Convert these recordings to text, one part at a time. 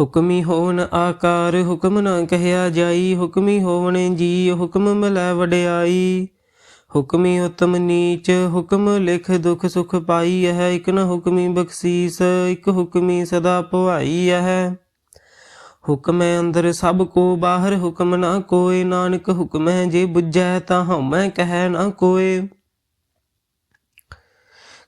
ਹੁਕਮੀ ਹੋਵਨ ਆਕਾਰ, ਹੁਕਮ ਨਾ ਕਹਿਆ ਜਾਈ। ਹੁਕਮੀ ਹੋਵਨ ਜੀ, ਹੁਕਮ ਮਿਲੈ ਵਡਿਆਈ। ਹੁਕਮੀ ਉਤਮ ਨੀਚ, ਹੁਕਮ ਲਿਖ ਦੁਖ ਸੁਖ ਪਾਈ ਹੈ ਇਕ ਨ ਹੁਕਮੀ ਬਖਸ਼ੀਸ, ਇਕ ਹੁਕਮੀ ਸਦਾ ਭਵਾਈ ਹੈ ਹੁਕਮੈ ਅੰਦਰ ਸਭ ਕੋ ਬਾਹਰ, ਹੁਕਮ ਨਾ ਕੋਏ। ਨਾਨਕ ਹੁਕਮੈ ਜੇ ਬੁਝੈ ਤਾਂ ਹਉਮੈ ਕਹਿ ਨਾ ਕੋਏ।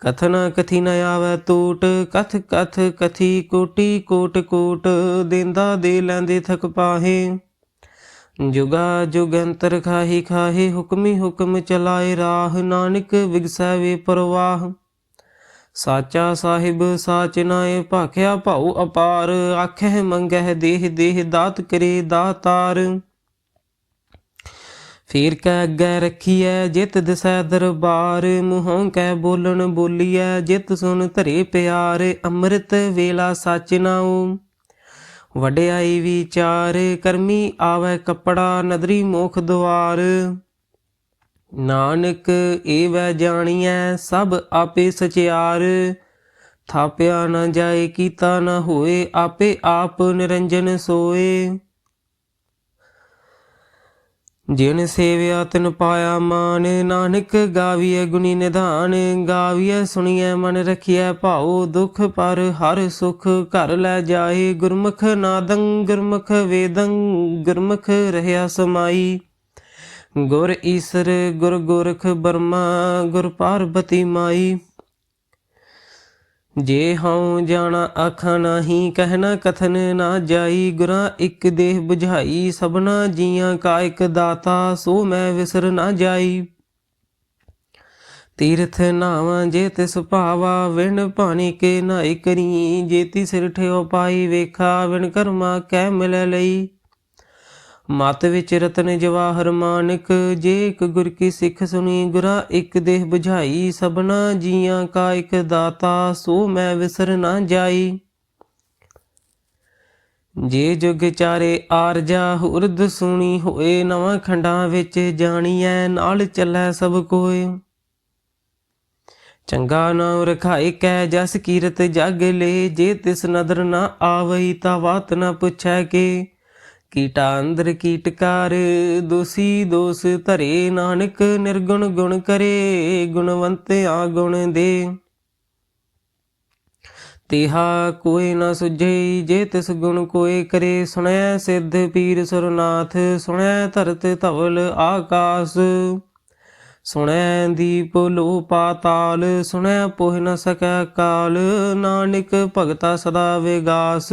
ਕਥਨ ਕਥੀ ਨ ਆਵੈ ਟੂਟ ਕਥ ਕਥ ਕਥੀ ਕੋਟੀ ਕੋਟ ਕੋਟ, ਦੇਂਦਾ ਦੇ ਲੈਂਦੇ ਥਕ ਪਾਹੇ। ਜੁਗਾ ਜੁਗੰਤਰ ਖਾਹੀ ਖਾਹੇ, ਹੁਕਮੀ ਹੁਕਮ ਚਲਾਏ ਰਾਹ, ਨਾਨਕ ਵਿਗਸੈ ਵੇ ਪਰਵਾਹ। ਸਾਚਾ ਸਾਹਿਬ ਸਾਚ ਨਾਏ, ਭਾਖਿਆ ਭਾਉ ਅਪਾਰ ਆਖੇ ਮੰਗਹਿ ਦੇਹ ਦੇਹ ਦਾਤ ਕਰੇ ਦਾਤਾਰ। ਫੇਰ ਕੈ ਅੱਗੇ ਰੱਖੀਐ, ਜਿਤ ਦਿਸੈ ਦਰਬਾਰ। ਮੂੰਹੋਂ ਕੈ ਬੋਲਣ ਬੋਲੀਐ, ਜਿਤ ਸੁਣ ਧਰੇ ਪਿਆਰ। ਅੰਮ੍ਰਿਤ ਵੇਲਾ ਸਚ ਨਾਉ। ਵਡਿਆਈ ਵਿਚਾਰ, ਕਰਮੀ ਆਵੈ ਕਪੜਾ, ਨਦਰੀ ਮੋਖ ਦੁਆਰ। ਨਾਨਕ ਏਵੈ ਜਾਣੀਐ, ਸਭ ਆਪੇ ਸਚਿਆਰ। ਥਾਪਿਆ ਨਾ ਜਾਏ, ਕੀਤਾ ਨਾ ਹੋਏ, ਆਪੇ ਆਪ ਨਿਰੰਜਨ ਸੋਏ। ਜਿਨ ਸੇਵਿਆ ਤਿਨ ਪਾਇਆ ਮਾਨ, ਨਾਨਕ ਗਾਵੀਐ ਗੁਣੀ ਨਿਧਾਨ, ਗਾਵੀਐ ਸੁਣੀਐ ਮਨ ਰਖੀਐ ਭਾਉ ਦੁਖ ਪਰ ਹਰ ਸੁਖ, ਘਰ ਲੈ ਜਾਏ ਗੁਰਮੁਖ ਨਾਦੰ, ਗੁਰਮੁਖ ਵੇਦੰ, ਗੁਰਮੁਖ ਰਹਿਆ ਸਮਾਈ। ਗੁਰ ਈਸਰ, ਗੁਰ ਗੋਰਖ ਬਰਮਾ, ਗੁਰ ਪਾਰਬਤੀ ਮਾਈ। ਜੇ ਹਉ ਜਾਣਾ ਆਖਾਂ ਨਾਹੀ ਕਹਿਣਾ ਕਥਨ ਨਾ ਜਾਈ। ਗੁਰਾਂ ਇੱਕ ਦੇਹ 부ਝਾਈ ਸਭਨਾ ਜੀਆਂ ਕਾ ਇੱਕ ਦਾਤਾ, ਸੋ ਮੈਂ ਵਿਸਰ ਨਾ ਜਾਈ। ਤੀਰਥ ਨਾਵਾਂ ਜੇ ਤਿਸ ਭਾਵਾ, ਵਿਣ ਪਾਣੀ ਕੇ ਨਾਈ ਕਰੀ। ਜੇਤੀ ਸਿਰ ਠਿਓ ਪਾਈ, ਵੇਖਾ, ਵਿਣ ਕਰਮਾ ਕਹਿ ਮਿਲ ਲਈ। ਮਤ ਵਿੱਚ ਰਤਨ ਜਵਾਹਰ ਮਾਨਕ, ਜੇ ਇੱਕ ਗੁਰ ਕੀ ਸਿੱਖ ਸੁਣੀ ਗੁਰਾ, ਇੱਕ ਦੇਹ 부ਝਾਈ ਸਭਨਾ ਜੀਆਂ ਕਾ ਇੱਕ ਦਾਤਾ, ਸੋ ਮੈਂ ਵਿਸਰ ਨਾ ਜਾਈ। ਜੇ ਜੁਗ ਚਾਰੇ ਆਰਜਾ ਹੁਰਦ ਸੁਣੀ ਹੋਏ ਨਵਾਂ ਖੰਡਾਂ ਵਿੱਚ ਜਾਣੀਐ, ਨਾਲ ਚੱਲੈ ਸਭ ਕੋਏ ਚੰਗਾ ਨਾਮ ਰਖਾਏ ਕੈ, ਜਸ ਕੀਰਤ ਜਗ ਲੈ, ਜੇ ਤਿਸ ਨਦਰ ਨਾ ਆਵਈ, ਤਾਂ ਬਾਤ ਨਾ ਪੁੱਛੈ ਕੇ। ਕੀਟਾਂਦਰ ਕੀਟਕਾਰ, ਦੋਸੀ ਦੋਸ ਧਰੇ ਨਾਨਕ, ਨਿਰਗੁਣ ਗੁਣ ਕਰੇ, ਗੁਣਵੰਤ ਆ ਗੁਣ ਦੇ। ਤਿਹਾ ਕੋਈ ਨਾ ਸੁਝਈ ਜੇ ਤਿਸ ਗੁਣ ਕੋਏ ਕਰੇ, ਸੁਣੈ ਸਿੱਧ ਪੀਰ ਸੁਰਨਾਥ, ਸੁਣੈ ਧਰਤ ਧਵਲ ਆਕਾਸ। ਸੁਣੈ ਦੀਪ ਲੋ ਪਾਤਾਲ ਸੁਣੈ ਪੋਹ ਨ ਸਕੈ ਕਾਲ, ਨਾਨਕ ਭਗਤਾ ਸਦਾ ਵਿਗਾਸ।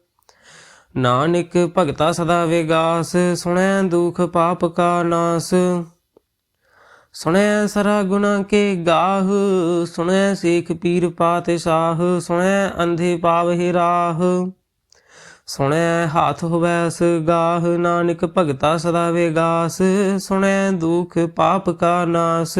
ਨਾਨਕ ਭਗਤਾ ਸਦਾ ਵਿਗਾਸ, ਸੁਣੈ ਦੁਖ ਪਾਪ ਕਾ ਨਾਸ। ਸੁਣੈ ਸਰਾ ਗੁਨਾ ਕੇ ਗਾਹ, ਸੁਣੈ ਸੇਖ ਪੀਰ ਪਾਤਸ਼ਾਹ, ਸੁਣੈ ਅੰਧੇ ਪਾਵਹਿ ਰਾਹ। ਸੁਣੈ ਹਾਥ ਹੋਵੈਸ ਗਾਹ, ਨਾਨਕ ਭਗਤਾ ਸਦਾ ਵੇਗਾਸ, ਸੁਣੈ ਦੁਖ ਪਾਪ ਕਾ ਨਾਸ।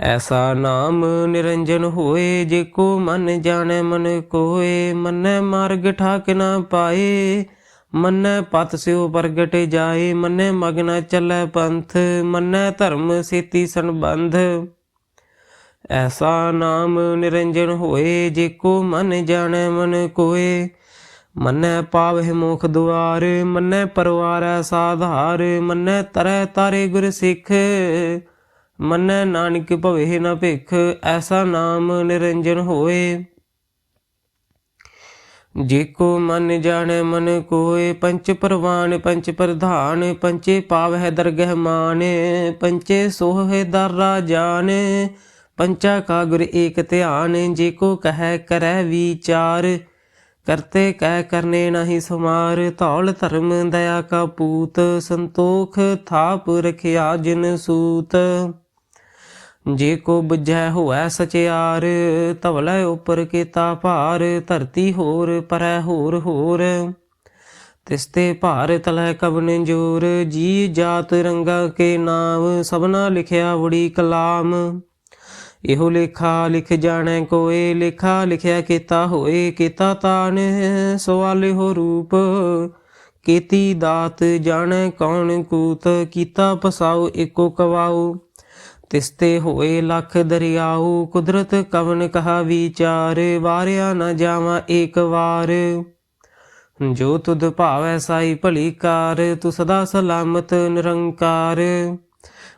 ਐਸਾ ਨਾਮ ਨਿਰੰਜਨ ਹੋਏ ਜੇ ਕੋ ਮਨ ਜਾਣੈ ਮਨ ਕੋਏ, ਮੰਨੈ ਮਾਰਗ ਠਾਕ ਨਾ ਪਾਏ, ਮੰਨੈ ਪਤ ਸਿਉ ਪ੍ਰਗਟ ਜਾਏ, ਮੰਨੈ ਮਗਨ ਚੱਲੈ ਪੰਥ, ਮੰਨੈ ਧਰਮ ਸੇਤੀ ਸੰਬੰਧ। ਐਸਾ ਨਾਮ ਨਿਰੰਜਨ ਹੋਏ ਜੇ ਕੋ ਮਨ ਜਾਣੈ ਮਨ ਕੋਏ, ਮੰਨੈ ਪਾਵਹਿ ਮੁਖ ਦੁਆਰ, ਮੰਨੈ ਪਰਵਾਰੈ ਸਾਧਾਰ, ਮੰਨੈ ਤਰੈ ਤਾਰੇ ਗੁਰ ਸਿੱਖ। ਮੰਨੈ ਨਾਨਕ ਭਵੇ ਨਾ ਭਿਖ, ਐਸਾ ਨਾਮ ਨਿਰੰਜਨ ਹੋਏ। ਜੇ ਕੋ ਮਨ ਜਾਣੈ ਮਨ ਕੋਏ, ਪੰਚ ਪ੍ਰਵਾਨ, ਪੰਚ ਪ੍ਰਧਾਨ, ਪੰਚੇ ਪਾਵਹਿ ਦਰਗਹਿ ਮਾਨ, ਪੰਚੇ ਸੋਹੇ ਦਰਾ ਜਾਨ ਪੰਚਾ ਕਾ ਗੁਰ ਏਕ ਧਿਆਨ, ਜੇ ਕੋ ਕਹੈ ਕਰੈ ਵਿਚਾਰ, ਕਰਤੇ ਕਹਿ ਕਰਨੇ ਨਹੀਂ ਸਮਾਰ, ਧੌਲ ਧਰਮ ਦਇਆ ਕਾ ਪੂਤ, ਸੰਤੋਖ ਥਾਪ ਰਖਿਆ ਜਿਨ ਸੂਤ। ਜੇ ਕੋ ਬੁਝੈ ਹੋਐ ਸਚਿਆਰ, ਧਵਲੇ ਉਪਰ ਕੀਤਾ ਭਾਰ, ਧਰਤੀ ਹੋਰ ਪਰੈ ਹੋਰ ਹੋਰ। ਤਿਸਤੇ ਭਾਰ ਤਲੈ ਕਵਨ ਜੋਰ, ਜੀ ਜਾਤ ਰੰਗਾ ਕੇ ਨਾਮ, ਸਭਨਾ ਲਿਖਿਆ ਵੜੀ ਕਲਾਮ। ਇਹੋ ਲੇਖਾ ਲਿਖ ਜਾਣੈ ਕੋਏ, ਲੇਖਾ ਲਿਖਿਆ ਕੀਤਾ ਹੋਏ, ਕੀਤਾ ਤਾਨ ਸਵਾਲੇ ਹੋ ਰੂਪ। ਕੀਤੀ ਦਾਤ ਜਾਣੈ ਕੌਣ ਕੂਤ, ਕੀਤਾ ਪਸਾਉ ਏਕੋ ਕਵਾਉ। ਤਿਸਤੇ ਹੋਏ ਲੱਖ ਦਰਿਆਉ, ਕੁਦਰਤ ਕਵਨ ਕਹਾ ਵਿਚਾਰ, ਵਾਰਿਆ ਨ ਜਾਵਾਂ ਏਕ ਵਾਰ। ਜੋ ਤੁਧ ਭਾਵੈ ਸਾਈ ਭਲੀ ਕਾਰ, ਤੂੰ ਸਦਾ ਸਲਾਮਤ ਨਿਰੰਕਾਰ।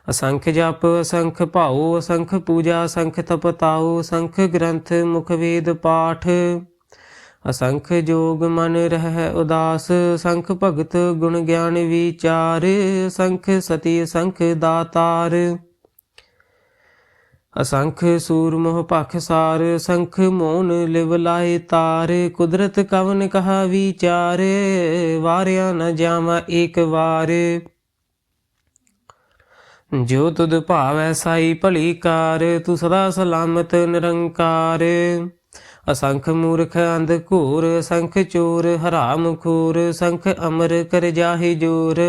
ਅਸੰਖ ਜਪ, ਅਸੰਖ ਭਾਉ, ਅਸੰਖ ਪੂਜਾ, ਅਸੰਖ ਤਪਤਾਉ, ਅਸੰਖ ਗ੍ਰੰਥ, ਮੁਖ ਵੇਦ ਪਾਠ। ਅਸੰਖ ਜੋਗ ਮਨ ਰਹਿ ਉਦਾਸ, ਅਸੰਖ ਭਗਤ ਗੁਣ ਗਿਆਨ ਵਿਚਾਰ, ਅਸੰਖ ਸਤੀ, ਅਸੰਖ ਦਾਤਾਰ। ਅਸੰਖ ਸੂਰ ਮੋਹ ਭਖ ਸਾਰ ਅਸੰਖ ਮੋਨ ਲਿਵ ਲਾਏ ਤਾਰ। ਕੁਦਰਤ ਕਵਨ ਕਹਾ ਵਿਚਾਰ, ਵਾਰਿਆ ਨ ਜਾਵਾ ਏਕ ਵਾਰ। ਜੋ ਤੁਧ ਭਾਵੈ ਸਾਈ ਭਲੀ ਕਾਰ, ਤੂੰ ਸਦਾ ਸਲਾਮਤ ਨਿਰੰਕਾਰ। ਅਸੰਖ ਮੂਰਖ ਅੰਧ ਘੋਰ ਅਸੰਖ ਚੋਰ ਹਰਾਮ ਖੂਰ, ਸੰਖ ਅਮਰ ਕਰ ਜਾਹੇ ਜੋਰ।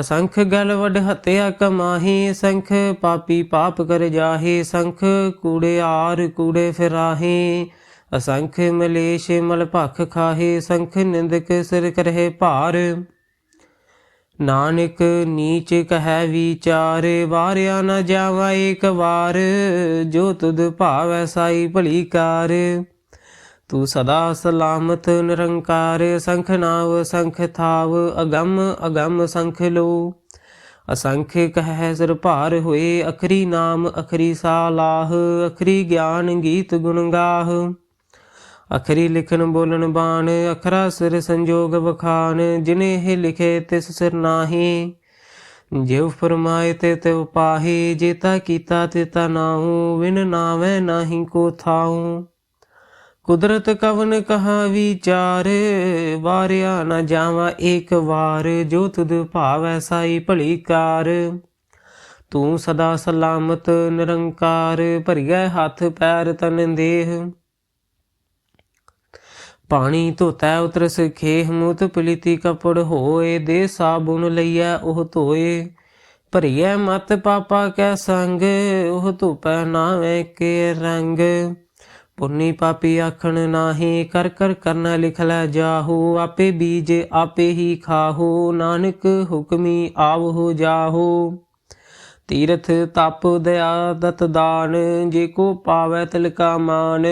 ਅਸੰਖ ਗਲ ਵਡ ਹਤਿਆ ਕਮਾਹੀ ਸੰਖ ਪਾਪੀ ਪਾਪ ਕਰ ਜਾਹੇ, ਸੰਖ ਕੂੜੇ ਆਰ ਕੂੜੇ ਫਿਰਾਹੇ। ਅਸੰਖ ਮਲੇਸ਼ ਮਲ ਭਖ ਖਾਹੇ, ਸੰਖ ਨਿੰਦਕ ਸਿਰ ਕਰਹਿ ਭਾਰ। ਨਾਨਕ ਨੀਚ ਕਹੈ ਵਿਚਾਰ, ਵਾਰਿਆ ਨ ਜਾਵਾ ਏਕ ਵਾਰ, ਜੋ ਤੁਧ ਭਾਵੈ ਸਾਈ ਭਲੀ ਕਾਰ। ਤੂੰ ਸਦਾ ਸਲਾਮਤ ਨਿਰੰਕਾਰ ਸੰਖ ਨਾਵ ਸੰਖ ਥਾਵ, ਅਗੰਮ ਅਗੰਮ ਸੰਖ ਲੋ। ਅਸੰਖ ਕਹੈ ਸਿਰ ਭਾਰ ਹੋਏ, ਅਖਰੀ ਨਾਮ ਅਖਰੀ ਸਾਲਾਹ, ਅਖਰੀ ਗਿਆਨ ਗੀਤ ਗੁਣ ਗਾਹ। ਅਖਰੀ ਲਿਖਣ ਬੋਲਣ ਬਾਣ, ਅਖਰਾ ਸਿਰ ਸੰਜੋਗ ਵਖਾਨ, ਜਿਨੇ ਇਹ ਲਿਖੇ ਤਿਸ ਸਿਰ ਨਾਹੀ। ਜਿਵ ਫਰਮਾਏ ਤੇ ਤਿਵ ਪਾਹੀ, ਜੇਤਾ ਕੀਤਾ ਤੇ ਤਾ ਨਾਹੂ ਵਿਨ ਨਾਵੇ ਨਾਹੀ ਕੋ ਥਾਉ। ਕੁਦਰਤ ਕਵਨ ਕਹਾ ਵਿਚਾਰ, ਵਾਰਿਆ ਨਾ ਜਾਵਾ ਏਕ ਵਾਰ, ਜੋ ਤੁਧ ਭਾਵੈ ਸਾਈ ਭਲੀ ਕਾਰ। ਤੂੰ ਸਦਾ ਸਲਾਮਤ ਨਿਰੰਕਾਰ, ਭਰੀਐ ਹੱਥ ਪੈਰ ਤਨ ਦੇਹ। ਪਾਣੀ ਧੋਤੈ ਉਤਰ ਸਖੇਹ ਮੁਤ ਪਲੀਤੀ ਕਪੜ ਹੋਏ, ਦੇ ਸਾਬੁਨ ਲਈਐ ਉਹ ਧੋਏ। ਭਰੀਐ ਮਤ ਪਾਪਾ ਕੈ ਸੰਗ, ਉਹ ਧੋਪੈ ਨਾਵੇਂ ਕੇ ਰੰਗ। ਪੁੰਨੀ ਪਾਪੀ ਆਖਣ ਨਾਹੀ, ਕਰ ਕਰ ਕਰਨਾ ਲਿਖ ਲੈ ਜਾਹੂ, ਆਪੇ ਬੀਜ ਆਪੇ ਹੀ ਖਾਹੋ, ਨਾਨਕ ਹੁਕਮੀ ਆਵਹੁ ਜਾਹੂ। ਤੀਰਥ ਤਪ ਦਇਆ ਦਤ ਦਾਨ, ਜੇ ਕੋ ਪਾਵੈ ਤਿਲਕਾ ਮਾਨ।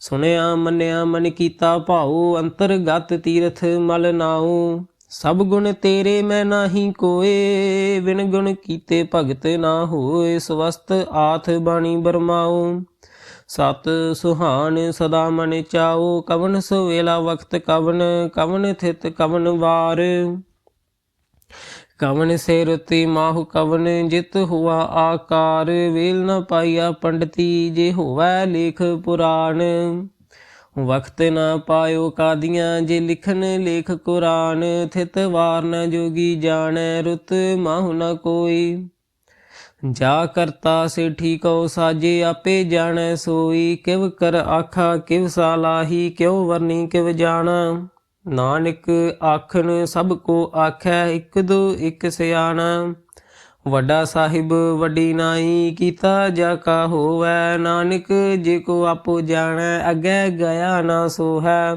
ਸੁਣਿਆ, ਮੰਨਿਆ, ਮਨ ਕੀਤਾ ਭਾਉ, ਅੰਤਰਗਤ ਤੀਰਥ ਮਲ ਨਾਉ। ਸਭ ਗੁਣ ਤੇਰੇ ਮੈਂ ਨਾਹੀ ਕੋਏ, ਬਿਨ ਗੁਣ ਕੀਤੇ ਭਗਤ ਨਾ ਹੋਏ, ਸਵਸਤ ਆਥ ਬਾਣੀ ਬਰਮਾਉ। ਸਤ ਸੁਹਾਨ ਸਦਾ ਮਨ ਚਾਓ ਕਵਨ ਸਵੇਲਾ ਵਕਤ ਕਵਨ ਕਵਨ ਥਿਤ ਕਵਨ ਵਾਰ। ਕਵਨ ਸੇ ਰਤੀ ਮਾਹੁ ਕਵਨ, ਜਿਤ ਹੁਆ ਆਕਾਰ। ਵੇਲ ਨ ਪਾਈਆ ਪੰਡਤੀ, ਜੇ ਹੋਵੈ ਲੇਖ ਪੁਰਾਣ। ਵਖਤ ਨਾ ਪਾਇਓ ਕਾਦੀਆਂ, ਜੇ ਲਿਖਨ ਲੇਖ ਕੁਰਾਨ। ਥਿਤ ਵਾਰ ਨ ਜੋਗੀ ਜਾਣੈ, ਰੁਤ ਮਾਹੁ ਨ ਕੋਈ। ਜਾ ਕਰਤਾ ਸੇ ਠੀਕੋ ਸਾਜੇ, ਆਪੇ ਜਾਣੈ ਸੋਈ। ਕਿਵ ਕਰ ਆਖਾ, ਕਿਵ ਸਾਲਾਹੀ, ਕਿਉ ਵਰਨੀ, ਕਿਵ ਜਾਣਾ। ਨਾਨਕ ਆਖਣ, ਸਭ ਕੋ ਆਖੈ, ਇੱਕ ਦੋ, ਇਕ ਸਿਆਣਾ। ਵੱਡਾ ਸਾਹਿਬ, ਵੱਡੀ ਨਾਈ, ਕੀਤਾ ਜਾ ਕਾ ਹੋਵੈ। ਨਾਨਕ ਜੇ ਕੋ ਆਪੋ ਜਾਣੈ, ਅੱਗੇ ਗਿਆ ਨਾ ਸੋਹੈ।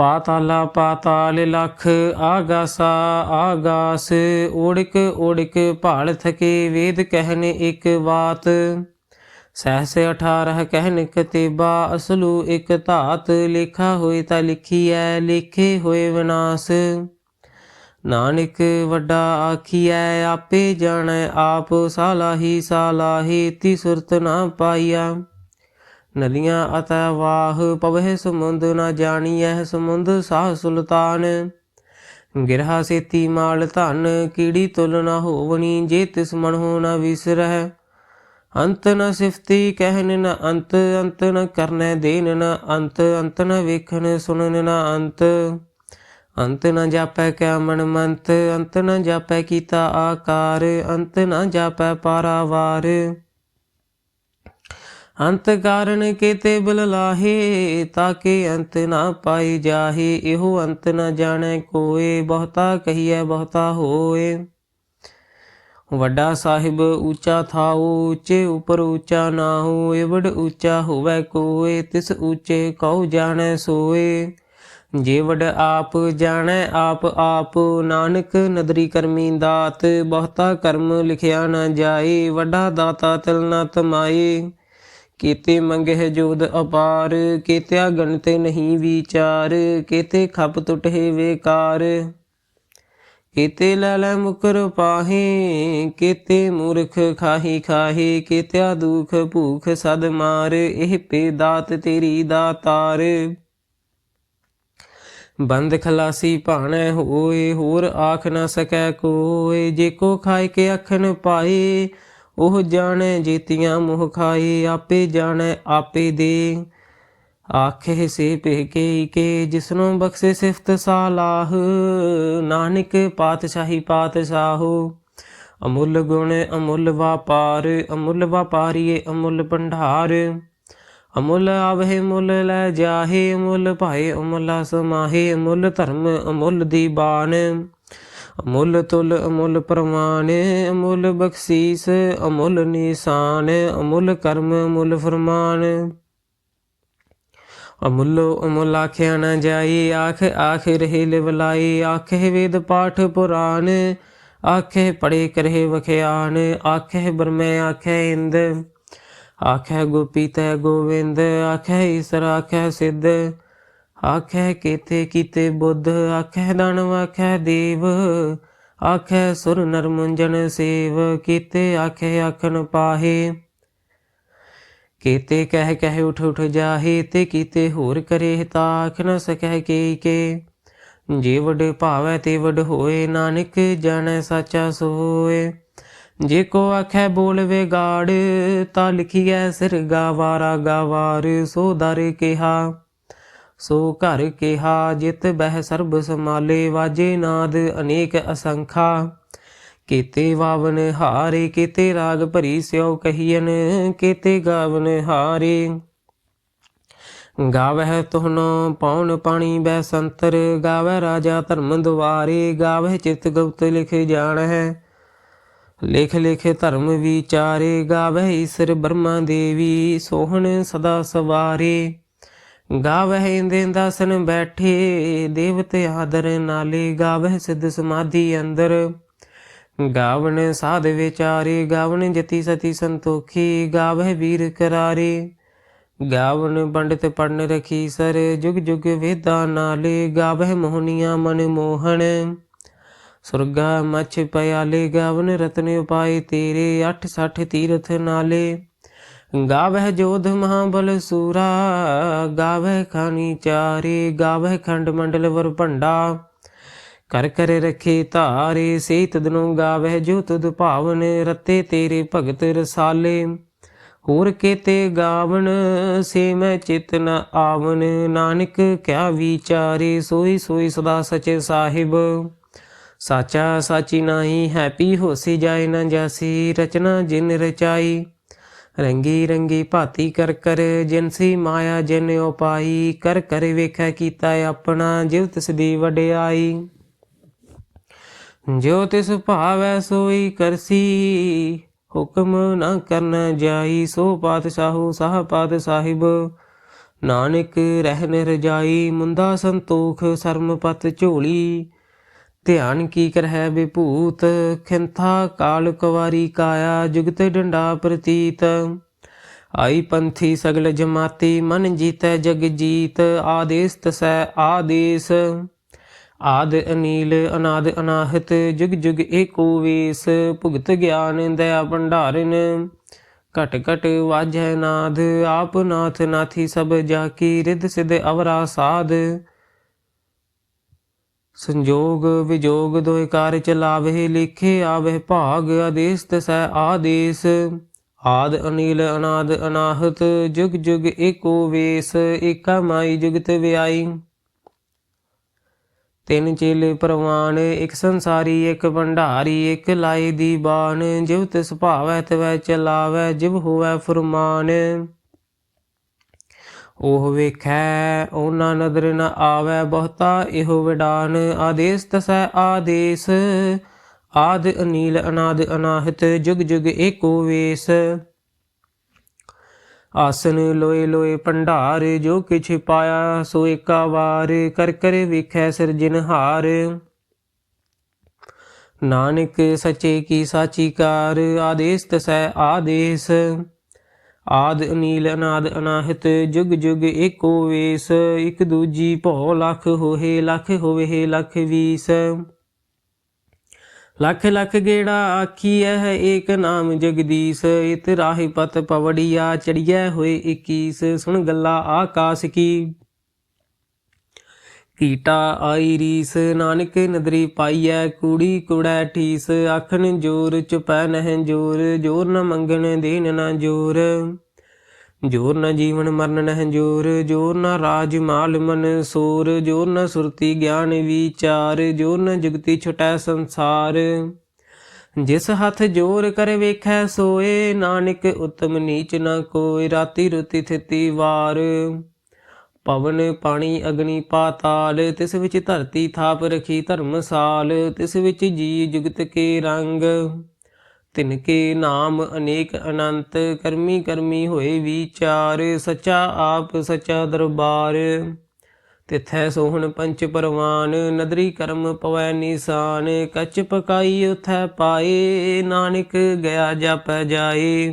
ਪਾਤਾਲਾ ਪਾਤਾਲ ਲਖ ਆਗਾਸਾ ਆਗਾਸ ਓੜਕ ਓੜਕ ਭਾਲ ਥਕੇ ਵੇਦ ਕਹਿਨ ਇੱਕ ਬਾਤ। ਸਹਸ 18 ਕਹਿਨ ਕਤੇਬਾ ਅਸਲੂ ਇੱਕ ਧਾਤ, ਲੇਖਾ ਹੋਏ ਤਾਂ ਐ ਲੇਖੇ ਹੋਏ ਵਿਨਾਸ਼। ਨਾਨਕ ਵੱਡਾ ਆਖੀਐ, ਆਪੇ ਜਾਣੈ ਆਪ, ਸਾਲਾਹੀ ਸਾਲਾਹੀ, ਤੀ ਸੁਰਤ ਨਾ ਪਾਈਆ। ਨਦੀਆਂ ਅਤੈ ਵਾਹ ਪਵਹਿ ਸਮੁੰਦ ਨਾ ਜਾਣੀਐ ਸਮੁੰਦ ਸਾਹ ਸੁਲਤਾਨ। ਗਿਰਹਾ ਸੇਤੀ ਮਾਲ ਧਨ ਕੀੜੀ ਤੁਲ ਨਾ ਹੋਵਣੀ, ਜੇ ਤਿਸ ਮਨ ਹੋ ਨਾ ਵਿਸਰਹਿ। ਅੰਤ ਨ ਸਿਫਤੀ ਕਹਿਨ ਨ ਅੰਤ ਅੰਤ ਨ ਕਰਨੈ ਦੇਨ ਨ ਅੰਤ ਅੰਤ ਨ ਵੇਖਣ ਸੁਣਨ ਨ ਅੰਤ। ਅੰਤ ਨ ਜਾਪੈ ਕਿਆ ਮਨ ਮੰਤ, ਅੰਤ ਨ ਜਾਪੈ ਕੀਤਾ ਆਕਾਰ, ਅੰਤ ਨ ਜਾਪੈ ਪਾਰਾਵਾਰ। ਅੰਤ ਕਾਰਨ ਕੀਤੇ ਬਲ ਲਾਹੇ, ਤਾਕੇ ਅੰਤ ਨਾ ਪਾਈ ਜਾਹੇ। ਇਹੋ ਅੰਤ ਨਾ ਜਾਣੈ ਕੋਏ, ਬਹੁਤਾ ਕਹੀਐ ਬਹੁਤਾ ਹੋਏ। ਵੱਡਾ ਸਾਹਿਬ ਉੱਚਾ ਥਾਉ, ਉੱਚੇ ਉਪਰ ਉੱਚਾ ਨਾਹੂ ਏਵੜ ਉੱਚਾ ਹੋਵੇ ਕੋਏ, ਤਿਸ ਉੱਚੇ ਕਉ ਜਾਣੈ ਸੋਏ। ਜੇ ਆਪ ਜਾਣੈ, ਆਪ ਆਪ ਨਾਨਕ ਨਦਰੀ ਕਰਮੀ ਦਾਤ, ਬਹੁਤਾ ਕਰਮ ਲਿਖਿਆ ਨਾ ਜਾਏ, ਵੱਡਾ ਦਾਤਾ ਤਿਲ ਨਾ ਤਮਾਏ। ਕੀਤੇ ਮੰਗਹਿ ਜੋਦ ਅਪਾਰ, ਕੀਤਿਆ ਗਣਤੇ ਨਹੀਂ ਵਿਚਾਰ, ਕੀਤੇ ਖਪ ਟੁਟੇ ਵੇਕਾਰ। ਕੀਤੇ ਲੈ ਮੁਕਰ ਪਾਹੇ, ਕੀਤੇ ਮੂਰਖ ਖਾਹੀ ਖਾਹੇ, ਕੀਤਿਆ ਦੁਖ ਭੂਖ ਸਦ ਮਾਰ, ਇਹ ਪੇ ਦਾਤ ਤੇਰੀ ਦਾਤਾਰ। ਬੰਦ ਖਲਾਸੀ ਭਾਣੈ ਹੋਏ, ਹੋਰ ਆਖ ਨਾ ਸਕੈ ਕੋਏ, ਜੇ ਕੋ ਖਾਇ ਕੇ ਅਖਨ ਪਾਏ ਉਹ ਜਾਣੈ ਜੀਤੀਆਂ ਮੁਹ ਖਾਏ, ਆਪੇ ਜਾਣੈ ਆਪੇ ਦੇ। ਆਖੇ ਸੇ ਪੇਕੇ ਕੇ ਜਿਸਨੂੰ ਬਖਸ਼ੇ ਸਿਫਤ ਸਾਲਾਹ। ਨਾਨਕ ਪਾਤਸ਼ਾਹੀ ਪਾਤਸ਼ਾਹੋ, ਅਮੁੱਲ ਗੁਣ ਅਮੁੱਲ ਵਾਪਾਰ, ਅਮੁੱਲ ਵਾਪਾਰੀਏ ਅਮੁੱਲ ਭੰਡਾਰ। ਅਮੁੱਲ ਆਵਹਿ ਮੁੱਲ ਲੈ ਜਾਹੇ ਅਮੁੱਲ ਭਾਏ ਅਮੁੱਲਾ ਸਮਾਹੇ ਅਮੁੱਲ ਧਰਮ ਅਮੁੱਲ ਦੀਬਾਨ ਅਮੁੱਲ ਤੁਲ ਅਮੁੱਲ ਪ੍ਰਮਾਨ ਅਮੁੱਲ ਬਖਸ਼ੀਸ, ਅਮੁੱਲ ਨਿਸ਼ਾਨ, ਅਮੁੱਲ ਕਰਮ, ਅਮੁੱਲ ਫਰਮਾਨ। ਅਮੁੱਲੋ ਅਮੁੱਲ ਆਖਿਆ ਨਾ ਜਾਈ, ਆਖ ਆਖ ਰਹੇ ਲਿਵਲਾਈ ਆਖੇ ਵੇਦ ਪਾਠ ਪੁਰਾਨ, ਆਖੇ ਪੜੇ ਕਰੇ ਵਖਿਆਨ, ਆਖੇ ਬਰਮੈ ਆਖੇ ਇੰਦ। ਆਖੇ ਗੋਪੀ ਤੈ ਗੋਵਿੰਦ, ਆਖੇ ਈਸਰ, ਆਖੇ ਸਿੱਧ। ਆਖੇ ਕੀਤੇ ਕੀਤੇ ਬੁੱਧ ਆਖੇ ਦਾਨਵ ਆਖੇ ਦੇਵ ਆਖੇ ਸੁਰ ਨਰ ਮੁੰਜਨ ਸੇਵ, ਕੀਤੇ ਆਖੇ ਆਖਣ ਪਾਹੇ। ਕੀਤੇ ਕਹਿ ਕਹਿ ਉਠ ਉਠ ਜਾਹੇ, ਤੇ ਕੀਤੇ ਹੋਰ ਕਰੇ ਤਾਖ ਨ ਸਕੈ ਕੇ ਕੇ। ਜੇ ਵਡ ਭਾਵੈ ਤੇ ਵਡ ਹੋਏ, ਨਾਨਕ ਜਾਣੈ ਸਾਚਾ ਸੋਏ। ਜੇ ਕੋ ਆਖੈ ਬੋਲ ਵਿਗਾੜ ਤਾ ਲਿਖੀਐ ਸਿਰ ਗਾਵਾਰਾ ਗਾਵਾਰ, ਸੋ ਦਰ ਕਿਹਾ। ਸੋ ਘਰ ਕਿਹਾ, ਜਿਤ ਬਹਿ ਸਰਬ ਸਮਾਲੇ ਵਾਜੇ ਨਾਦ ਅਨੇਕ ਅਸੰਖਾ। ਕੀਤੇ ਵਾਵਨ ਹਾਰੇ, ਕੀਤੇ ਰਾਗ ਭਰੀ ਸਿਉ ਕਹੀਨ ਕੀਤੇ ਗਾਵਨ ਹਾਰੇ। ਗਾਵਹਿ ਤੁਹਨੋ ਪੌਣ ਪਾਣੀ ਬੈ ਸੰਤਰ, ਗਾਵਹਿ ਰਾਜਾ ਧਰਮ ਦੁਆਰੇ, ਗਾਵਹਿ ਚਿਤ ਗੁਪਤ ਲਿਖ ਜਾਣਹਿ। ਲਿਖ ਲਿਖ ਧਰਮ ਵਿਚਾਰੇ, ਗਾਵਹਿ ਈਸਰ ਬ੍ਰਹਮਾ ਦੇਵੀ, ਸੋਹਣ ਸਦਾ ਸਵਾਰੇ। ਗਾਵਹਿ ਇੰਦੇ ਬੈਠੇ, ਦੇਵਤ ਆਦਰ ਨਾਲੇ ਗਾਵਹਿ ਸਿੱਧ ਸਮਾਧੀ ਅੰਦਰ। ਗਾਵਣ ਸਾਧ ਵਿਚਾਰੇ, ਗਾਵਣ ਜਤੀ ਸਤੀ ਸੰਤੋਖੀ, ਗਾਵਹਿ ਵੀਰ ਕਰਾਰੇ। ਗਾਵਣ ਪੰਡਿਤ ਪੜਨ ਰਖੀ ਸਰ, ਜੁਗ ਜੁਗ ਵੇਦਾਂ ਨਾਲੇ ਗਾਵਹਿ ਮੋਹਨੀਆਂ ਮਨ ਮੋਹਣ। ਸੁਰਗਾ ਮਛ ਪਿਆਲੇ ਗਾਵਨ ਰਤਨ ਉਪਾਏ ਤੇਰੇ 8 60 ਤੀਰਥ ਨਾਲੇ। ਗਾਵਹਿ ਜੋਧ ਮਹਾਬਲ ਸੂਰਾ, ਗਾਵਹਿ ਖਾਨੀ ਚਾਰੇ, ਗਾਵਹਿ ਖੰਡ ਮੰਡਲ ਵਰ ਭੰਡਾ। ਕਰ ਕਰ ਰਖੇ ਧਾਰੇ, ਸੇ ਤਦਨੋਂ ਗਾਵਹਿ ਜੋ ਤੁਧ ਭਾਵਨ, ਰਤੇ ਤੇਰੇ ਭਗਤ ਰਸਾਲੇ। ਹੋਰ ਕੇਤੇ ਗਾਵਨ ਸੇ ਮੈਂ ਚਿਤ ਨ ਆਵਨ ਨਾਨਕ ਕਿਆ ਵਿਚਾਰੇ, ਸੋਈ ਸੋਈ ਸਦਾ ਸਚੇ ਸਾਹਿਬ। ਸਾਚਾ ਸਾਚੀ ਨਾਹੀ, ਹੈਪੀ ਹੋਸੀ ਜਾਏ ਨਾ ਜਾਸੀ, ਰਚਨਾ ਜਿਨ ਰਚਾਈ। ਰੰਗੀ ਰੰਗੀ ਭਾਤੀ ਕਰ ਕਰ ਜਿਨਸੀ ਮਾਇਆ ਜਿਨ ਉਪਾਈ, ਕਰ ਕਰ ਵੇਖੈ ਕੀਤਾ ਆਪਣਾ ਜਿਵ ਤਿਸ ਦੀ ਵਡਿਆਈ। ਜੋ ਤਿਸ ਭਾਵੈ ਸੋਈ ਕਰਸੀ, ਹੁਕਮ ਨਾ ਕਰਨ ਜਾਈ, ਸੋ ਪਾਤਸ਼ਾਹੂ ਸਾਹ ਪਾਤ ਸਾਹਿਬ। ਨਾਨਕ ਰਹਿਨ ਰਜਾਈ ਮੁੰਦਾ ਸੰਤੋਖ ਸਰਮ ਪਤ ਝੋਲੀ। ਧਿਆਨ ਕੀ ਕਰਹਿ ਵਿਭੂਤ, ਖਿੰਥਾ ਕਾਲ ਕੁਵਾਰੀ ਕਾਇਆ, ਜੁਗਤ ਡੰਡਾ ਪ੍ਰਤੀਤ। ਆਈ ਪੰਥੀ ਸਗਲ ਜਮਾਤੀ, ਮਨ ਜੀਤੈ ਜਗ ਜੀਤ ਆਦੇਸ ਤਸੈ ਆਦੇਸ। ਆਦ ਅਨੀਲ, ਅਨਾਦ ਅਨਾਹਤ, ਜੁਗ ਜੁਗ ਏਕੋ ਵੇਸ, ਭੁਗਤ ਗਿਆਨ ਦਇਆ ਭੰਡਾਰਨ। ਘਟ ਘਟ ਵਾਜੈ ਨਾਦ, ਆਪ ਨਾਥ ਨਾਥੀ ਸਭ ਜਾ ਕੀ ਰਿੱਧ ਸਿਧ ਅਵਰਾ ਸਾਧ। ਸੰਜੋਗ ਵਿਜੋਗ ਦੋਇ ਕਾਰ ਚਲਾਵੇ ਲਿਖੇ ਆਵੇ ਭਾਗ ਆਦੇਸ ਤਸੈ ਆਦੇਸ। ਆਦ ਅਨੀਲ ਅਨਾਦ ਅਨਾਹਤ, ਜੁਗ ਜੁਗ ਏਕੋ ਵੇਸ, ਏਕਾ ਮਾਈ ਜੁਗਤ ਵਿਆਈ। ਤਿੰਨ ਚੇਲੇ ਪ੍ਰਵਾਨ, ਇੱਕ ਸੰਸਾਰੀ, ਇੱਕ ਭੰਡਾਰੀ, ਇੱਕ ਲਾਈ ਦੀ ਬਾਣ ਜਿਵ ਤਿਸ ਭਾਵੈ ਤਵੈ ਚਲਾਵੈ, ਜਿਵ ਹੋਵੈ ਫੁਰਮਾਨ। ਉਹ ਵੇਖੈ, ਉਹਨਾਂ ਨਦਰ ਨ ਆਵੈ ਬਹੁਤਾ, ਇਹੋ ਵਿਡਾਨ ਆਦੇਸ ਤਸੈ ਆਦੇਸ। ਆਦ ਅਨੀਲ ਅਨਾਦ ਅਨਾਹਤ, ਜੁਗ ਜੁਗ ਏਕੋ ਵੇਸ। ਆਸਨ ਲੋਏ ਲੋਏ ਭੰਡਾਰ, ਜੋ ਕਿਛ ਪਾਇਆ ਸੋ ਏਕਾ ਵਾਰ, ਕਰ ਕਰ ਵੇਖੈ ਸਿਰਜਨਹਾਰ ਨਾਨਕ ਸਚੇ ਕੀ ਸਾਚੀ ਕਾਰ, ਆਦੇਸ ਤਸੈ ਆਦੇਸ। ਆਦ ਅਨੀਲ ਅਨਾਦ ਅਨਾਹਤ, ਜੁਗ ਜੁਗ ਏਕੋ ਵੇਸ, ਇਕ ਦੂਜੀ ਭੋ ਲਖ ਹੋਏ ਲਖ ਹੋਵੇ, ਲਖ ਵੀਸ। ਲਖ ਲਖ ਗੇੜਾ ਆਖੀਐ ਹੈ ਏਕ ਨਾਮ ਜਗਦੀਸ਼, ਇਤ ਰਾਹੀ ਪਤ ਪਵੜੀਆ, ਚੜੀਐ ਹੋਏ 21 ਸੁਣ ਗੱਲਾ ਆਕਾਸ ਕੀ। ਕੀਟਾ ਆਈ ਰੀਸ, ਨਾਨਕ ਨਦਰੀ ਪਾਈਐ, ਕੂੜੀ ਕੁੜੈ ਠੀਸ, ਆਖਣ ਜੋਰ ਚੁਪੈ ਨਹਿ ਜੋਰ ਜੋਰ ਨ ਮੰਗਣ ਦੇਨ ਨ ਜੋਰ। ਜੋਰ ਨ ਜੀਵਨ ਮਰਨ ਨਹਿ ਜੋਰ ਜੋਰ ਨ ਰਾਜ ਮਾਲ ਮਨ ਸੋਰ, ਜੋਰ ਨ ਸੁਰਤੀ ਗਿਆਨ ਵਿਚਾਰ, ਜੋਰ ਨ ਜੁਗਤੀ ਛਟੈ ਸੰਸਾਰ। ਜਿਸ ਹੱਥ ਜੋਰ ਕਰ ਵੇਖੈ ਸੋਏ, ਨਾਨਕ ਉਤਮ ਨੀਚ ਨ ਕੋਈ ਰਾਤੀ ਰੁਤੀ ਥਿਤੀ ਵਾਰ। ਪਵਨ ਪਾਣੀ ਅਗਨੀ ਪਾਤਾਲ, ਤਿਸ ਵਿੱਚ ਧਰਤੀ ਥਾਪ ਰਖੀ ਧਰਮਸਾਲ ਤਿਸ ਵਿੱਚ ਜੀ ਜੁਗਤ ਕੇ ਰੰਗ। ਤਿਨ ਕੇ ਨਾਮ ਅਨੇਕ ਅਨੰਤ, ਕਰਮੀ ਕਰਮੀ ਹੋਏ ਵਿਚਾਰ, ਸਚਾ ਆਪ ਸਚਾ ਦਰਬਾਰ। ਤਿਥੈ ਸੋਹਣ ਪੰਚ ਪਰਵਾਨ, ਨਦਰੀ ਕਰਮ ਪਵੈ ਨਿਸ਼ਾਨ, ਕੱਚ ਪਕਾਈ ਉਥੈ ਪਾਏ, ਨਾਨਕ ਗਿਆ ਜਪੈ ਜਾਏ।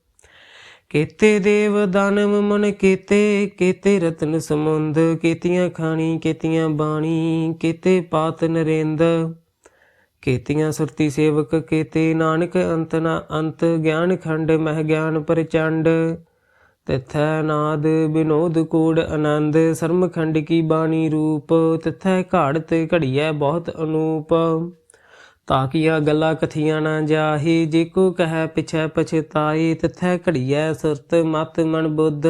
ਕੀਤੇ ਦੇਵ ਦਾਨਵ ਮਨ ਕੀਤੇ ਕੀਤੇ ਰਤਨ ਸਮੁੰਦ ਕੀਤੀਆਂ ਖਾਣੀ, ਕੀਤੀਆਂ ਬਾਣੀ, ਕੀਤੇ ਪਾਤ ਨਰੇਂਦ। ਕੀਤੀਆਂ ਸੁਰਤੀ ਸੇਵਕ ਕੀਤੇ ਨਾਨਕ ਅੰਤ ਨਾ ਅੰਤ, ਗਿਆਨ ਖੰਡ ਮਹਿ ਗਿਆਨ ਪ੍ਰਚੰਡ। ਤਿਥੈ ਨਾਦ ਬਿਨੋਦ ਕੋੜ ਆਨੰਦ ਸਰਮ ਖੰਡ ਕੀ ਬਾਣੀ ਰੂਪ, ਤਿਥੈ ਘਾੜ ਤੇ ਘੜੀਐ ਬਹੁਤ ਅਨੂਪ। ਤਾਕੀਆਂ ਗੱਲਾਂ ਕਥੀਆਂ ਨਾ ਜਾਹੀ, ਜੇ ਕੋ ਕਹੈ ਪਿਛੈ ਪਛਤਾਈ, ਤਿਥੈ ਘੜੀਐ ਸੁਰਤ ਮਤ ਮਨ ਬੁੱਧ।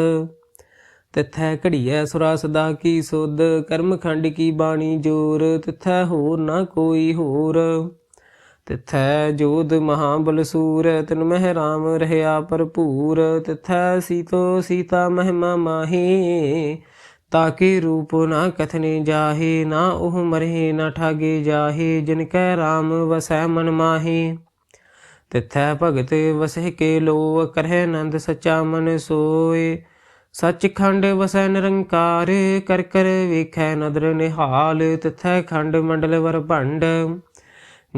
ਤਿਥੈ ਘੜੀਐ ਸੁਰਾ ਸਦਾ ਕੀ ਸੁਧ, ਕਰਮ ਖੰਡ ਕੀ ਬਾਣੀ ਜੋਰ, ਤਿਥੈ ਹੋਰ ਨਾ ਕੋਈ ਹੋਰ। ਤਿਥੈ ਜੋਧ ਮਹਾਬਲ ਬਲਸੂਰ ਤਿਨ ਮਹਿ ਰਾਮ ਰਹਿਆ ਭਰਪੂਰ। ਤਿਥੈ ਸੀਤੋ ਸੀਤਾ ਮਹਿਮਾ ਮਾਹੀ ਤਾਕੇ ਰੂਪ ਨਾ ਕਥਨੇ ਜਾਹੇ, ਨਾ ਉਹ ਮਰੇ ਨਾ ਠਾਗੇ ਜਾਹੇ, ਜਿਨ ਕੈ ਰਾਮ ਵਸੈ ਮਨ ਤਿਥੈ ਭਗਤ ਵਸਹਿ ਕੇ ਲੋ ਕਰਹਿ ਆਨੰਦ ਸੱਚਾ ਮਨ ਸੋਏ। ਸੱਚਖੰਡ ਵਸੈ ਨਿਰੰਕਾਰ, ਕਰ ਕਰ ਵੇਖੈ ਨਦਰ ਨਿਹਾਲ। ਤਿਥੈ ਖੰਡ ਮੰਡਲ ਵਰ ਭੰਡ,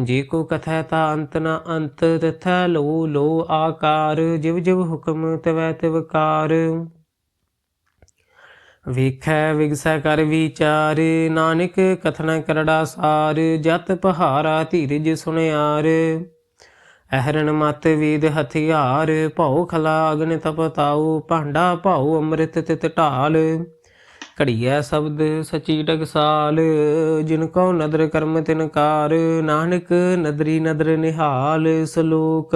ਜੀ ਕੋ ਕਥੈ ਤਾ ਅੰਤ ਨ ਅੰਤ। ਤਿਥੈ ਲੋ ਲੋ ਆਕਾਰ, ਜਿਵ ਜਿਵ ਹੁਕਮ ਤਵੈ ਤਿਵਕਾਰ ਵੇਖੈ ਵਿਗਸੈ ਕਰ ਵਿਚਾਰ, ਨਾਨਕ ਕਥਨਾ ਕਰੜਾ ਸਾਰ, ਜਤ ਪਹਾਰਾ ਧੀਰਜ ਸੁਣਿਆਰ। ਅਹਰਣ ਮਤ ਵੇਦ ਹਥਿਆਰ, ਭਉ ਖਲਾ ਅਗਨ ਤਪਤਾਉ ਭਾਂਡਾ ਭਾਉ ਅੰਮ੍ਰਿਤ ਤਿਤ ਢਾਲ। ਘੜੀਐ ਸ਼ਬਦ ਸਚੀ ਟਕਸਾਲ ਜਿਨ ਕੋ ਨਦਰ ਕਰਮ ਤਿਨਕਾਰ ਨਾਨਕ ਨਦਰੀ ਨਦਰ ਨਿਹਾਲ ਸਲੋਕ।